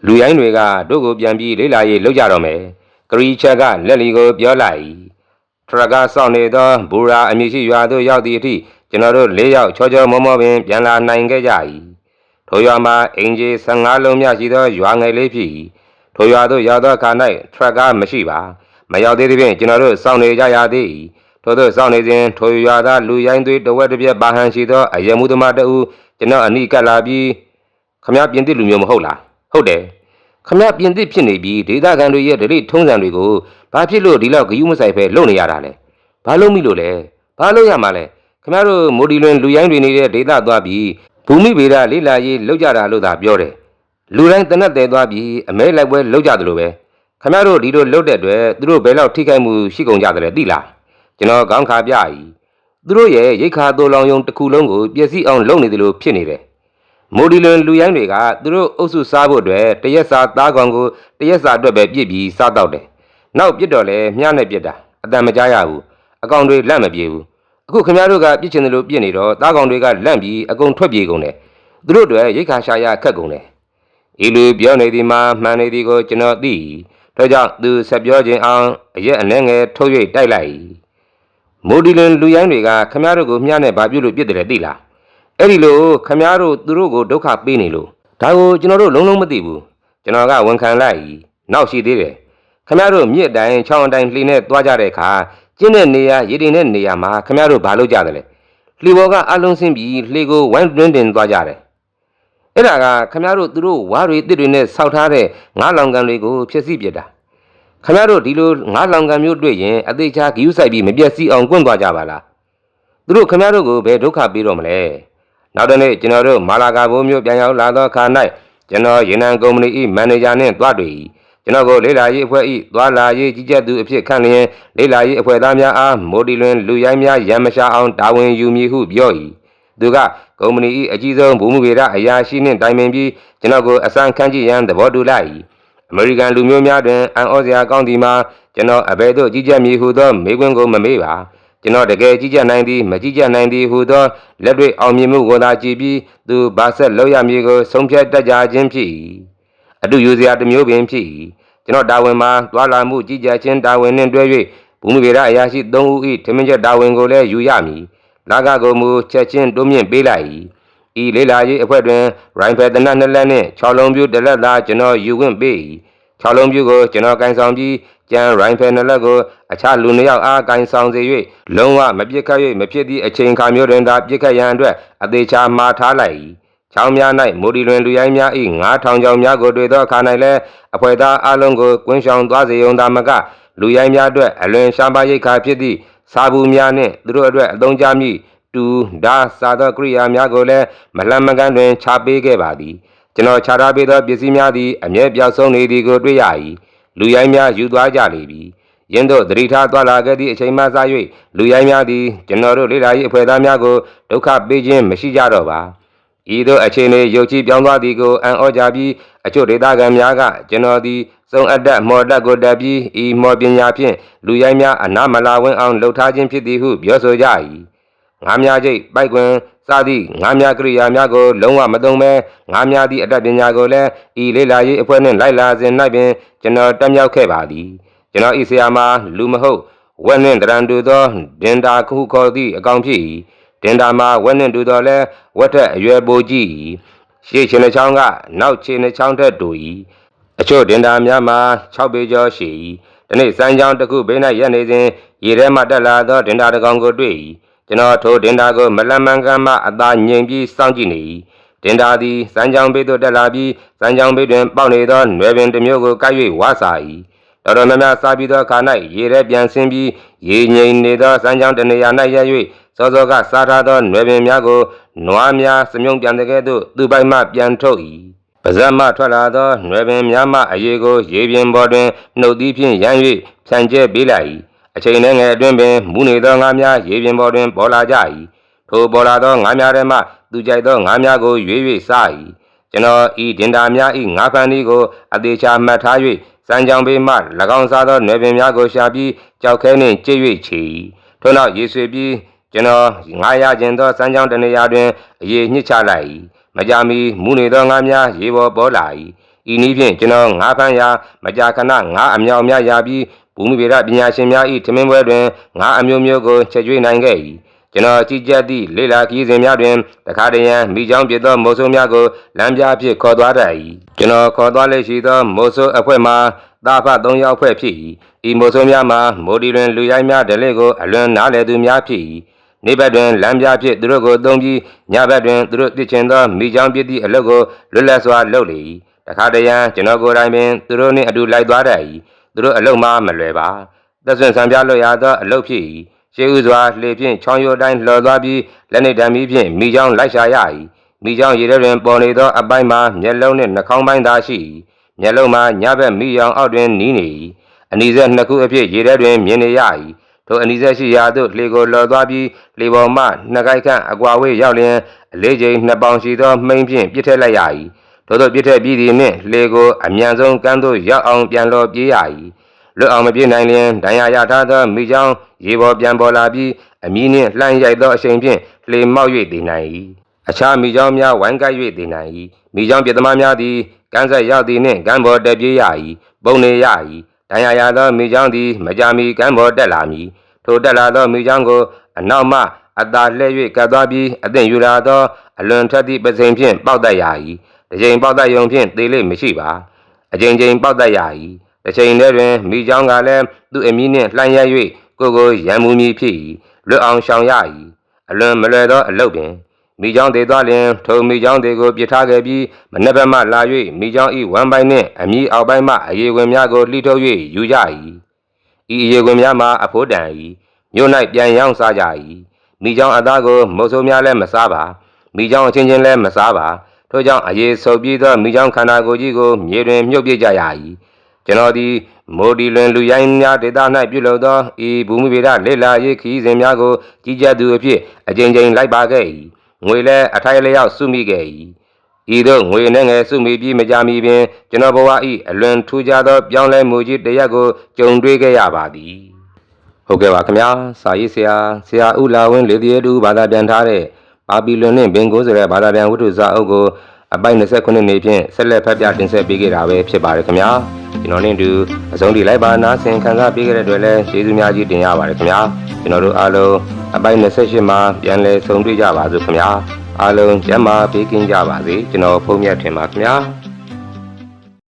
လူရိုင်းတွေကတို့ကိုပြန်ပြီးလေ့လာရေးလုပ်ကြတော့မယ်ကရီချက်ကလက်လီကိုပြောလိုက်၏ ထရကာစောင့်နေသောဘူရာအမည်ရှိရွာသို့ရောက်သည့်အထိကျွန်တော်တို့၄ယောက်ချောချောမောမောပင်ပြန်လာနိုင်ခဲ့ကြ၏ထိုရွာမှာအင်ဂျီ15လုံးမြရှိသောရွာငယ်လေးဖြစ်၏ထိုရွာသို့ရောက်သောအခါ၌ထရကာမရှိပါမရောက်သေးသဖြင့်ကျွန်တော်တို့စောင့်နေကြရသေး၏ထို့သောစောင့်နေစဉ်ထိုရွာသားလူရိုင်းသွေးတဝက်တစ်ပြက်ပါဟန်ရှိသောအယမှုသမားတအူကျွန်တော်အနိကပ်လာပြီးခမရပြင်သစ်လူမျိုးမဟုတ်လားဟုတ်တယ် ခမရပြင်သစ်ဖြစ်နေပြီးဒေသခံတွေရဲ့ဒလိထုံးစံတွေကိုဘာဖြစ်လို့ဒီလောက်ဂယုမဆိုင်ဖဲလုပ်နေရတာလဲဘာလို့မိလို့လဲဘာလို့ရမှာလဲခမရတို့မိုဒီလွင်လူရိုင်းတွေနေတဲ့ဒေသသွားပြီးဘူမိဗေဒလေးလာရေးလောက်ကြတာလို့သာပြောတယ်လူတိုင်းတနက်တဲသွားပြီးအမဲလိုက်ပွဲလောက်ကြတယ်လို့ပဲခမရတို့ဒီလိုလုပ်တဲ့အတွက်သူတို့ဘယ်လောက်ထိခိုက်မှုရှိကုန်ကြတယ်လဲသိလားကျွန်တော်ခေါင်းခါပြ ਈ သူတို့ရဲ့ရိတ်ခါတိုးလောင်ယုံတစ်ခုလုံးကိုပျက်စီးအောင်လုပ်နေတယ်လို့ဖြစ်နေတယ် မိုဒီလွန်လူရိုင်းတွေကသူတို့အုပ်စုစားဖို့အတွက်တရက်စာသားကောင်ကိုတရက်စာအတွက်ပဲပြစ်ပြီးစားတော့တယ်။နောက်ပြစ်တော့လဲမြားနဲ့ပြစ်တာအတန်မကြားရဘူး။အကောင်တွေလက်မပြေဘူး။အခုခင်ဗျားတို့ကပြစ်ချင်တယ်လို့ပြစ်နေတော့သားကောင်တွေကလန့်ပြီးအကုန်ထွက်ပြေကုန်တယ်။သူတို့တွေရိတ်ခါရှာရခက်ကုန်တယ်။ဤလူပြောနေသည်မှာမှန်နေသည်ကိုကျွန်တော်သိ။ဒါကြောင့်သူဆက်ပြောခြင်းအောင်အရက်အနှဲငယ်ထုတ်၍တိုက်လိုက်။မိုဒီလွန်လူရိုင်းတွေကခင်ဗျားတို့ကိုမြားနဲ့ဗာပြုတ်လို့ပြစ်တယ်လေသိလား။ အဲ့ဒီလိုခမည်းတော်သူတို့ကိုဒုက္ခပေးနေလို့ဒါကိုကျွန်တော်တို့လုံးလုံးမသိဘူးကျွန်တော်ကဝန်ခံလိုက်နောက်ရှိသေးတယ်ခမည်းတော်မြစ်အတိုင်းချောင်းအတိုင်းလှေနဲ့သွားကြတဲ့အခါကျင်းတဲ့နေရာရေတင်တဲ့နေရာမှာခမည်းတော်ဘာလုပ်ကြတယ်လဲလှေပေါ်ကအလုံးစင်းပြီးလှေကိုဝိုင်းတွင်းတင်သွားကြတယ်အဲ့ဒါကခမည်းတော်သူတို့ဝါးတွေတစ်တွေနဲ့ဆောက်ထားတဲ့ငါးလောင်ကန်တွေကိုဖျက်ဆီးပြစ်တာခမည်းတော်ဒီလိုငါးလောင်ကန်မျိုးတွေ့ရင်အသေးချာဂယူးဆိုင်ပြီးမပြက်စီးအောင်ကွန့်သွားကြပါလားသူတို့ခမည်းတော်ကိုဘယ်ဒုက္ခပေးတော့မလဲ နောက်တစ်နေ့ကျွန်တော်တို့မာလာကာဘိုးမျိုးပြန်ရောက်လာသောအခါ၌ကျွန်တော်ရေနံကုမ္ပဏီ၏မန်နေဂျာနှင့်တွားတွေ့၏ကျွန်တော်ကိုလေးလာရေးအဖွဲ့၏သွားလာရေးကြီးကြပ်သူအဖြစ်ခန့်လျင်လေးလာရေးအဖွဲ့သားများအားမိုဒီလွင်လူရိုင်းများရံမရှာအောင်တာဝန်ယူမည်ဟုပြော၏သူကကုမ္ပဏီ၏အကြီးဆုံးဘူမှုဗေဒအရာရှိနှင့်တိုင်ပင်ပြီးကျွန်တော်ကိုအစမ်းခန့်ကြည့်ရန်သဘောတူလိုက်၏အမေရိကန်လူမျိုးများတွင်အန်ဩစရာကောင်းသည်မှာကျွန်တော်အဘယ်သို့ကြီးကြပ်မည်ဟုသောမေးခွန်းကိုမမေးပါ ကျွန်တော်တကယ်ကြီးကြပ်နိုင်သည်မကြီးကြပ်နိုင်သည်ဟူသောလက်တွေ့အောင်မြင်မှုကိုသာကြည်ပြီးသူဘာဆက်လောက်ရမည်ကိုဆုံးဖြတ်တတ်ကြခြင်းဖြစ်၏အတူယူစရာတစ်မျိုးပင်ဖြစ်၏ကျွန်တော်တာဝန်မှာသွာလာမှုကြီးကြပ်ခြင်းတာဝန်နှင့်တွဲ၍ဘူမိဗေဒအရာရှိ၃ဦး၏ထမင်းချက်တာဝန်ကိုလည်းယူရမည်လာကကိုမူချက်ချင်းတိုးမြင့်ပေးလိုက်၏ဤလေးလာရေးအဖွဲ့တွင်ရိုင်ဖယ်တနတ်နှစ်လက်နှင့်6လုံးပြူတစ်လက်သာကျွန်တော်ယူခွင့်ပေး၏6လုံးပြူကိုကျွန်တော်ကန်ဆောင်ပြီး ကျန်ရိုင်ဖယ်နှစ်လက်ကိုအခြားလူနှစ်ယောက်အားကန်ဆောင်စေ၍လုံးဝမပြစ်ခတ်၍မဖြစ်သည့်အချိန်ခါမျိုးတွင်သာပြစ်ခတ်ရန်အတွက်အသေးချာမှားထားလိုက်၏ချောင်းများ၌မိုဒီလွင်လူရိုင်းများ၏ငါးထောင်ချောင်းများကိုတွေ့သောအခါ၌လည်းအဖွဲသားအလုံးကိုကွင်းဆောင်သွားစေုံသာမကလူရိုင်းများအတွက်အလွန်ရှားပါးရိတ်ခါဖြစ်သည့်စာဘူးများနှင့်သူတို့အတွက်အသုံးချမည့်တူဓာစာသောကိရိယာများကိုလည်းမလှမ်းမကမ်းတွင်ချပေးခဲ့ပါသည်ကျွန်တော်ခြားထားပေးသောပစ္စည်းများသည်အမြဲပြောက်ဆုံးနေသည်ကိုတွေ့ရ၏ လူရိုင်းများယူသွားကြလေပြီယင်းတို့သတိထားသွားလာခဲ့သည့်အချိန်မှစ၍လူရိုင်းများသည်ကျွန်တော်တို့လေ့လာရေးအဖွဲ့သားများကိုဒုက္ခပေးခြင်းမရှိကြတော့ပါဤသို့အခြေအနေရုပ်ချပြောင်းသွားသည်ကိုအံ့ဩကြပြီးအချို့ဒေသခံများကကျွန်တော်သည်စုံအပ်တတ်မော်တက်ကိုတက်ပြီးဤမော်ပညာဖြင့်လူရိုင်းများအနာမလာဝင်းအောင်လှုပ်ထားခြင်းဖြစ်သည်ဟုပြောဆိုကြ၏ငါးများကျိတ်ပိုက်ကွင် စသည့်ငါးများကရိယာများကိုလုံးဝမသုံးဘဲငါးများသည့်အတတ်ပညာကိုလည်းဤလေ့လာရေးအဖွဲ့နှင့်လိုက်လာစဉ်၌ပင်ကျွန်တော်တက်မြောက်ခဲ့ပါသည်ကျွန်တော်ဤဆရာမလူမဟုတ်ဝက်နှင့်တရန်တူသောဒင်တာခုခေါ်သည့်အကောင်ဖြစ်၏ဒင်တာမှာဝက်နှင့်တူသောလဲဝက်ထက်အရွယ်ပိုကြီး၏ရှေ့ချင်းနှချောင်းကနောက်ချင်းနှချောင်းထက်တူ၏အချို့ဒင်တာများမှာ6ပေကျော်ရှိ၏ဒီနေ့စမ်းချောင်းတစ်ခုဘေး၌ရက်နေစဉ်ရေထဲမှတက်လာသောဒင်တာတစ်ကောင်ကိုတွေ့၏ ကျွန်တော်ထိုဒင်တာကိုမလန်မန်ကန်မှအသာငြိမ်ပြီးစောင့်ကြည့်နေ၏ဒင်တာသည်စမ်းချောင်းဘေးသို့တက်လာပြီးစမ်းချောင်းဘေးတွင်ပေါက်နေသောနွယ်ပင်တစ်မျိုးကိုကိုက်၍ဝါစာ၏တော်တော်များများစားပြီးသောအခါ၌ရေထဲပြန်ဆင်းပြီးရေငြိမ်နေသောစမ်းချောင်းတစ်နေရာ၌ရက်၍စောစောကစားထားသောနွယ်ပင်များကိုနွားများစမြုံပြန်တဲ့ကဲ့သို့သူ့ပိုက်မှပြန်ထုတ်၏ပါဇက်မှထွက်လာသောနွယ်ပင်များမှအရေးကိုရေပြင်ပေါ်တွင်နှုတ်သီးဖြင့်ရမ်း၍ဖြန့်ကျဲပေးလိုက်၏ အချိန်နဲ့ငယ်အတွင်းပင်မူနေသောငါးများရေပြင်ပေါ်တွင်ပေါ်လာကြ၏ထိုပေါ်လာသောငါးများထဲမှသူကြိုက်သောငါးများကိုရွေး၍စား၏ကျွန်တော်ဤဒင်တာများဤငါးဖန်ဒီကိုအသေးချာမှတ်ထား၍စံကြောင်ပေမှ၎င်းစားသောနယ်ပင်များကိုရှာပြီးကြောက်ခဲနှင့်ကြိတ်၍ချီ၏ထို့နောက်ရေဆွေပြီးကျွန်တော်ငါရခြင်းသောစံကြောင်တနေရာတွင်အရေးညှစ်ချလိုက်၏မကြမီမူနေသောငါးများရေပေါ်ပေါ်လာ၏ဤနည်းဖြင့်ကျွန်တော်ငါးဖန်ရာမကြာခဏငါးအမြောက်များရပြီး ဘူမိဗေဒပညာရှင်များ၏ထမင်းပွဲတွင်ငါးအမျိုးမျိုးကိုချက်ကျွေးနိုင်ခဲ့၏ကျွန်တော်ကြည်ကြက်သည့်လေလာခီးစဉ်များတွင်တခါတရံမိချောင်းပြသောမိုးဆိုးများကိုလမ်းပြဖြင့်ခေါ်သွားတတ်၏ကျွန်တော်ခေါ်သွားလေရှိသောမိုးဆိုးအဖွဲ့မှာသားဖ၃ယောက်ဖွဲ့ဖြစ်၏ဤမိုးဆိုးများမှာမိုဒီတွင်လူရိုင်းများဒလိကိုအလွန်နားလည်သူများဖြစ်၏နေ့ဘက်တွင်လမ်းပြဖြင့်သူတို့ကိုသုံးပြီးညဘက်တွင်သူတို့ပြစ်ချင်သောမိချောင်းပြစ်သည့်အလုပ်ကိုလွတ်လပ်စွာလုပ်လေ၏တခါတရံကျွန်တော်ကိုယ်တိုင်ပင်သူတို့နှင့်အတူလိုက်သွားတတ်၏ သူတို့အလုပ်မှမလွယ်ပါသက်ဆွင့်ဆံပြလွတ်ရသောအလုပ်ဖြစ်၏ရှေးဥစွာလှေဖြင့်ချောင်းရိုးတိုင်းလှော်သွားပြီးလက်နေတံမီဖြင့်မိချောင်းလိုက်ရှာရ၏မိချောင်းရေထဲတွင်ပေါ်နေသောအပိုင်းမှာမျက်လုံးနှင့်နှာခေါင်းပိုင်းသာရှိ၏မျက်လုံးမှာညဘက်မိရောင်အောက်တွင်နီးနေ၏အနီးစက်နှစ်ခုအဖြစ်ရေထဲတွင်မြင်နေရ၏ထိုအနီးစက်ရှိရာသို့လှေကိုလှော်သွားပြီးလှေပေါ်မှနှစ်ကိုက်ခန့်အကွာဝေးရောက်လျင်အလေးချိန်နှစ်ပေါင်ရှိသောမှိန်ဖြင့်ပြစ်ထည့်လိုက်ရ၏ ထို့သောပြစ်ထည့်ပြီးသည်နှင့်လှေကိုအမြန်ဆုံးကမ်းသို့ရောက်အောင်ပြန်လော်ပြေးရ၏လွတ်အောင်မပြေးနိုင်လျင်ဒဏ်ရာရထားသောမိချောင်းရေပေါ်ပြန်ပေါ်လာပြီးအမီးနှင့်လှမ်းရိုက်သောအချိန်ဖြင့်လှေမောက်၍တည်နိုင်၏အခြားမိချောင်းများဝိုင်းကိုက်၍တည်နိုင်၏မိချောင်းပြစ်သမားများသည်ကမ်းဆက်ရောက်သည်နှင့်ကမ်းပေါ်တက်ပြေးရ၏ပုံနေရ၏ဒဏ်ရာရသောမိချောင်းသည်မကြမီကမ်းပေါ်တက်လာမည်ထိုတက်လာသောမိချောင်းကိုအနောက်မှအသာလှည့်၍ကပ်သွားပြီးအသင့်ယူလာသောအလွန်ထက်သည့်ပစိန်ဖြင့်ပေါက်တတ်ရ၏ တစ်ချိန်ပေါက်တတ်ယုံဖြင့်သေလိမ့်မရှိပါအချိန်ချင်းပေါက်တတ်ရ၏တစ်ချိန်တည်းတွင်မိချောင်းကလည်းသူ့အမီးနှင့်လှမ်းရက်၍ကိုယ်ကိုရံမှုမည်ဖြစ်၏လွတ်အောင်ရှောင်ရ၏အလွန်မလွယ်သောအလုပ်ပင်မိချောင်းသေးသွားလျင်ထိုမိချောင်းသေးကိုပြစ်ထားခဲ့ပြီးမနေ့ဘက်မှလာ၍မိချောင်းဤဝမ်းပိုင်းနှင့်အမီအောက်ပိုင်းမှအရေဝင်များကိုလှိထုတ်၍ယူကြ၏ဤအရေဝင်များမှာအဖိုးတန်၏မြို့၌ပြန်ရောင်းစားကြ၏မိချောင်းအသားကိုမုတ်ဆိုးများလည်းမစားပါမိချောင်းအချင်းချင်းလည်းမစားပါ ထို့ကြောင့်အရေဆုပ်ပြီးသောမိချောင်းခန္ဓာကိုယ်ကြီးကိုမြေတွင်မြုပ်ပြကြရ၏ကျွန်တော်သည်မိုဒီလွင်လူရိုင်းများဒေသ၌ပြုလုပ်သောဤဘူမိဗေဒလေ့လာရေးခီးစဉ်များကိုကြီးကြပ်သူအဖြစ်အကြိမ်ကြိမ်လိုက်ပါခဲ့၏ငွေလည်းအထိုက်လျောက်စုမိခဲ့၏ဤသို့ငွေနဲ့ငယ်စုမိပြီးမကြမီပင်ကျွန်တော်ဘဝ၏အလွန်ထူးခြားသောပြောင်းလဲမှုကြီးတစ်ရက်ကိုကြုံတွေ့ခဲ့ရပါသည်ဟုတ်ကဲ့ပါခင်ဗျာစာရေးဆရာဆရာဥလာဝင်းလေတရေတူဘာသာပြန်ထားတဲ့ ပါပီလွန်နှင့်ဘင်ကိုဆိုတဲ့ဘာသာပြန်ဝတ္ထုစာအုပ်ကိုအပိုက်29နှစ်ဖြင့်ဆက်လက်ဖတ်ပြတင်ဆက်ပေးခဲ့တာပဲဖြစ်ပါတယ်ခင်ဗျာကျွန်တော်နဲ့အတူအဆုံးထိလိုက်ပါနားဆင်ခံစားပေးခဲ့တဲ့အတွက်လည်းကျေးဇူးများကြီးတင်ရပါတယ်ခင်ဗျာကျွန်တော်တို့အားလုံးအပိုက်28မှာပြန်လည်ဆုံတွေ့ကြပါစို့ခင်ဗျာအားလုံးကျမ်းမာပေးကင်းကြပါစေကျွန်တော်ဖုန်းမြတ်ထင်ပါခင်ဗျာ